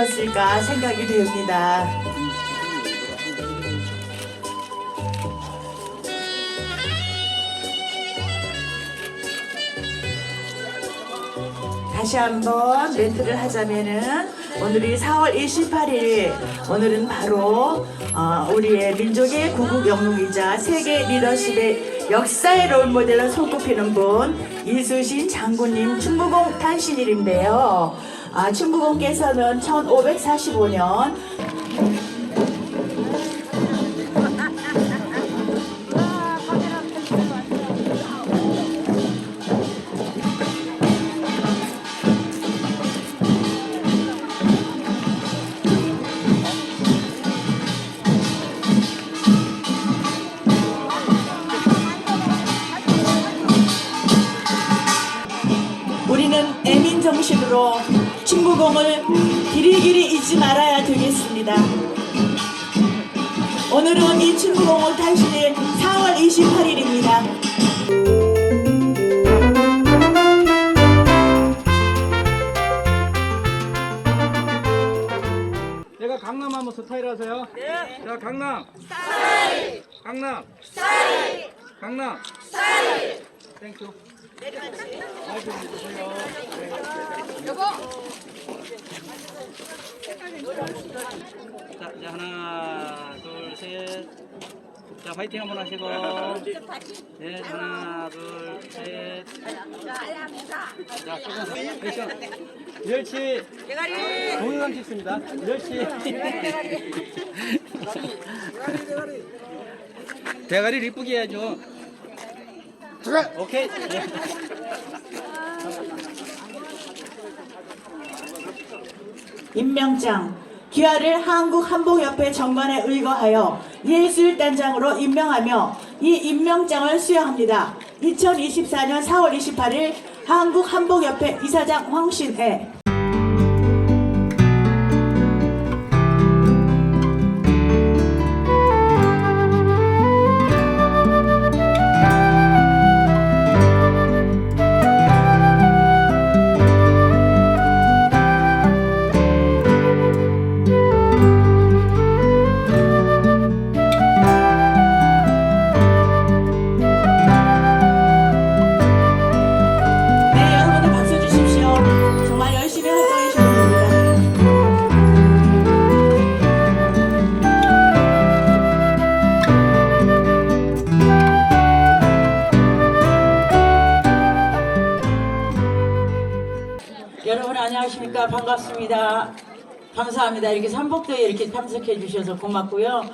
오셨을까 생각이 됩니다. 다시 한번 멘트를 하자면은 오늘이 4월 28일 오늘은 바로 어, 우리의 민족의 구국 영웅이자 세계 리더십의 역사의 롤모델로 손꼽히는 분 이수신 장군님 충무공 탄신일인데요. 아, 충무공께서는 1545년 충무공을 길이길이 잊지 말아야 되겠습니다. 오늘은 이 충무공을 탄신일 4월 28일입니다. 내가 강남 한번 스타일 하세요. 네. 자, 강남. 스타일. 강남. 스타일. 강남. 스타일. 땡큐. 주세요. 자, 이제 하나, 둘, 셋. 자, 파이팅 한번 하시고. 네, 하나, 둘, 셋. 자, 조금 액션. 멸치. 동영상 찍습니다. 멸치. 대가리를 이쁘게 해야죠. 오케이. 네. 임명장 귀하를 한국 한복협회 정관에 의거하여 예술단장으로 임명하며 이 임명장을 수여합니다. 2024년 4월 28일 한국 한복협회 이사장 황신혜 감사합니다. 이렇게 삼복도에 이렇게 참석해 주셔서 고맙고요.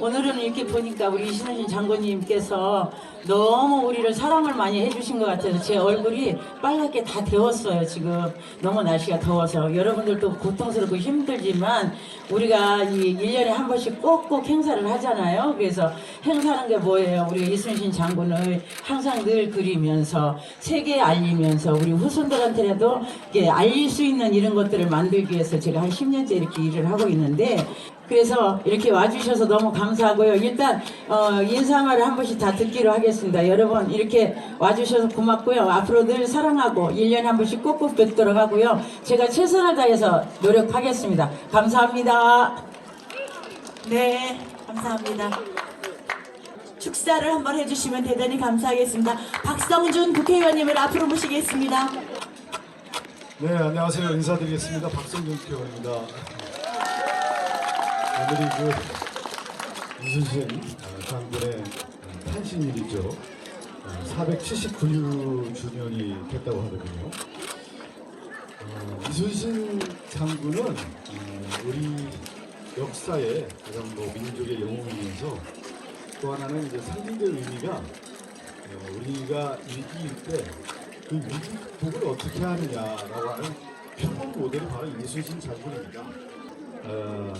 오늘은 이렇게 보니까 우리 이신우신 장군님께서 너무 우리를 사랑을 많이 해주신 것 같아서 제 얼굴이 빨갛게 다 데웠어요. 지금 너무 날씨가 더워서 여러분들도 고통스럽고 힘들지만 우리가 이 1년에 한 번씩 꼭꼭 행사를 하잖아요. 그래서 행사하는 게 뭐예요? 우리가 이순신 장군을 항상 늘 그리면서 세계에 알리면서 우리 후손들한테라도 알릴 수 있는 이런 것들을 만들기 위해서 제가 한 10년째 이렇게 일을 하고 있는데 그래서 이렇게 와주셔서 너무 감사하고요. 일단 어, 인사말을 한 번씩 다 듣기로 하겠습니다. 여러분 이렇게 와주셔서 고맙고요. 앞으로 늘 사랑하고 1년에 한 번씩 꼭꼭 뵙도록 하고요. 제가 최선을 다해서 노력하겠습니다. 감사합니다. 네, 감사합니다. 축사를 한번 해주시면 대단히 감사하겠습니다. 박성준 국회의원님을 앞으로 모시겠습니다. 네, 안녕하세요. 인사드리겠습니다. 박성준 의원입니다. 오늘이 그 이순신 장군의 탄신일이죠. 479주년이 됐다고 하거든요. 어, 이순신 장군은 어, 우리 역사의 가장 뭐 민족의 영웅이면서 또 하나는 이제 상징적 의미가 어, 우리가 위기일 때 그 극복을 어떻게 하느냐라고 하는 표본 모델이 바로 이순신 장군입니다. 어,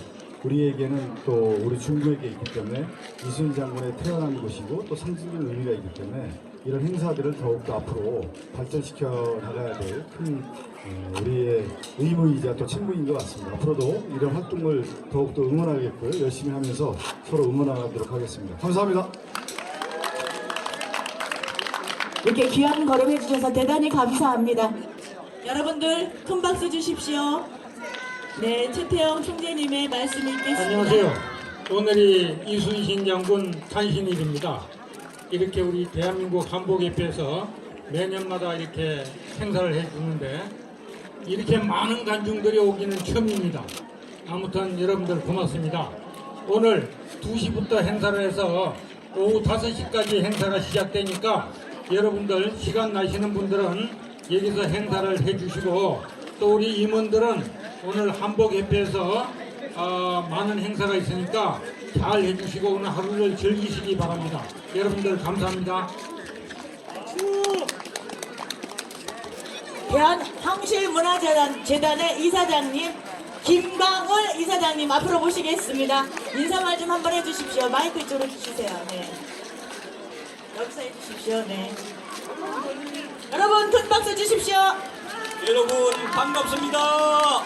우리에게는 또 우리 중국에게 있기 때문에 이순신 장군의 태어난 곳이고 또 상징적 의미가 있기 때문에 이런 행사들을 더욱더 앞으로 발전시켜 나가야 될 큰 우리의 의무이자 또 책무인 것 같습니다. 앞으로도 이런 활동을 더욱더 응원하겠고요. 열심히 하면서 서로 응원하도록 하겠습니다. 감사합니다. 이렇게 귀한 걸음 해주셔서 대단히 감사합니다. 여러분들 큰 박수 주십시오. 네, 최태영 총재님의 말씀이 있겠습니다. 안녕하세요. 오늘이 이순신 장군 탄신일입니다. 이렇게 우리 대한민국 한복협회에서 매년마다 이렇게 행사를 해주는데 이렇게 많은 관중들이 오기는 처음입니다. 아무튼 여러분들 고맙습니다. 오늘 2시부터 행사를 해서 오후 5시까지 행사가 시작되니까 여러분들 시간 나시는 분들은 여기서 행사를 해주시고 또 우리 임원들은 오늘 한복협회에서 어, 많은 행사가 있으니까 잘 해주시고 오늘 하루를 즐기시기 바랍니다. 여러분들 감사합니다. 대한항실문화재단 재단의 이사장님 김광을 이사장님 앞으로 모시겠습니다. 인사말 좀 한번 해주십시오. 마이크 이쪽으로 주시세요. 네. 여기서 해주십시오. 네. 여러분 큰 박수 주십시오. 여러분 반갑습니다.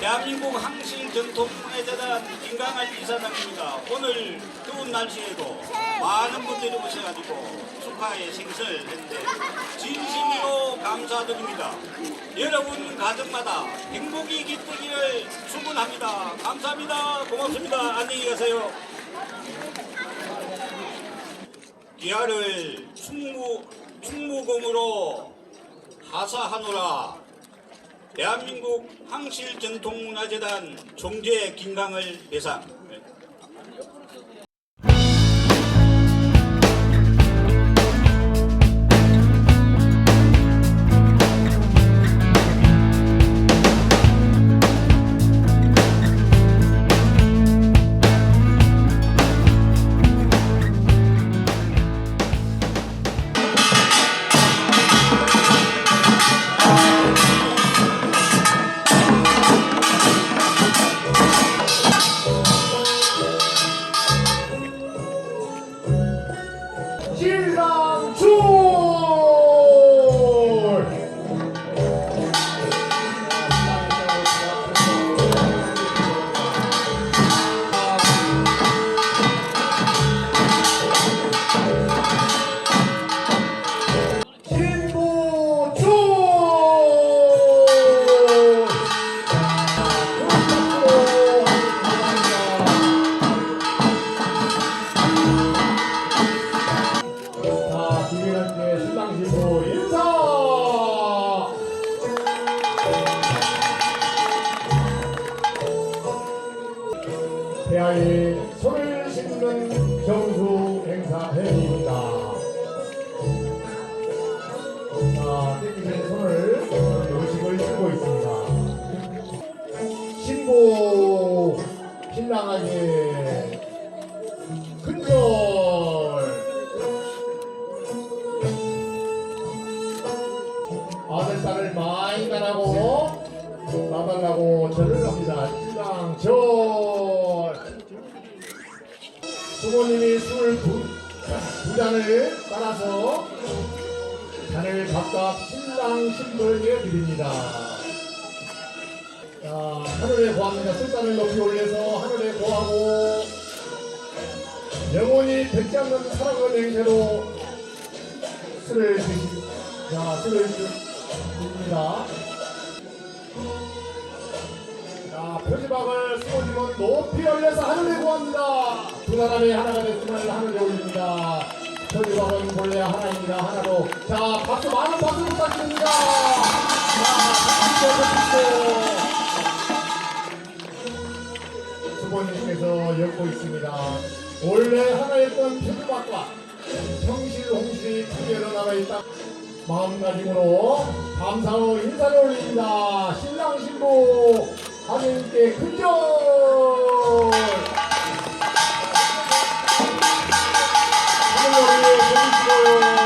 대한민국 항실 전통문화재단 김강할 이사장입니다. 오늘 더운 날씨에도 많은 분들이 오셔가지고 축하의 생사를 했는데 진심으로 감사드립니다. 여러분 가정마다 행복이 깃들기를 축원합니다. 감사합니다. 고맙습니다. 안녕히 가세요. 기아를 충무, 충무공으로 하사하노라. 대한민국 항실전통문화재단 총재 김강을 배상 신랑에게 큰절 아들 딸을 많이 나라고 나달라고 절을 합니다. 신랑 절 수모님이 술을 두, 두 잔을 따라서 잔을 각각 신랑 신부에게 드립니다. 자, 하늘에 고합니다. 술잔을 높이 올려서 하늘에 고하고 영원히 뱉지 않는 사랑의 맹세로 술을 드시, 자, 술을 드립니다. 자, 표지박을 수호님은 높이 올려서 하늘에 구합니다. 두 사람이 하나가 됐으면 하늘에 올립니다. 표지박은 본래 하나입니다. 하나로. 자, 박수, 많은 박수 부탁드립니다. 자, 박수. 수 고님께서 엮고 있습니다. 원래 하나였던 표지박과 성실 홍실이 두 개로 남아있다. 마음가짐으로 감사의 인사를 올립니다. 신랑 신부 하느님께 큰절 하늘을 보시고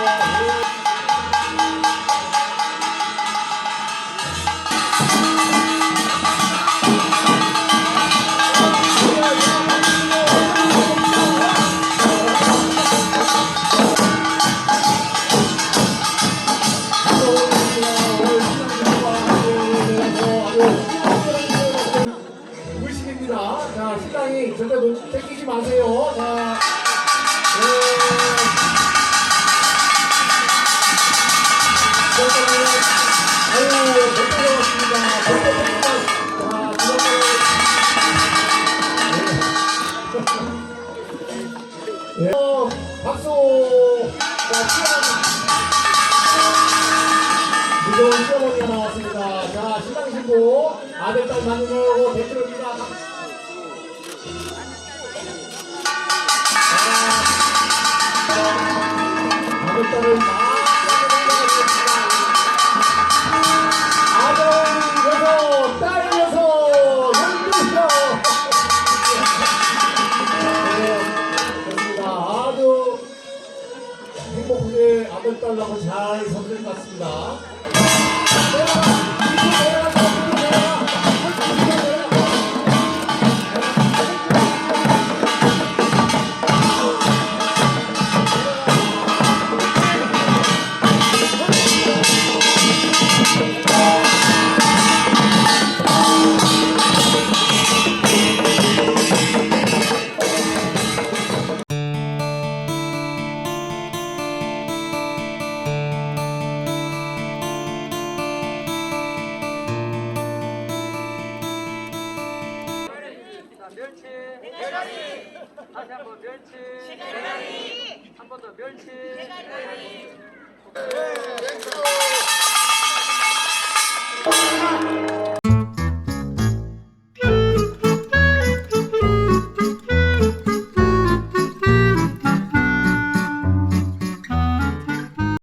박수! 자. 무거운 시어머니가 나왔습니다. 자, 신랑 신부, 아들, 딸 만나고 대표입니다. 아들, 딸을 멸치. 대가리. 다시 한번 멸치. 대가리. 한 번 더 멸치. 대가리.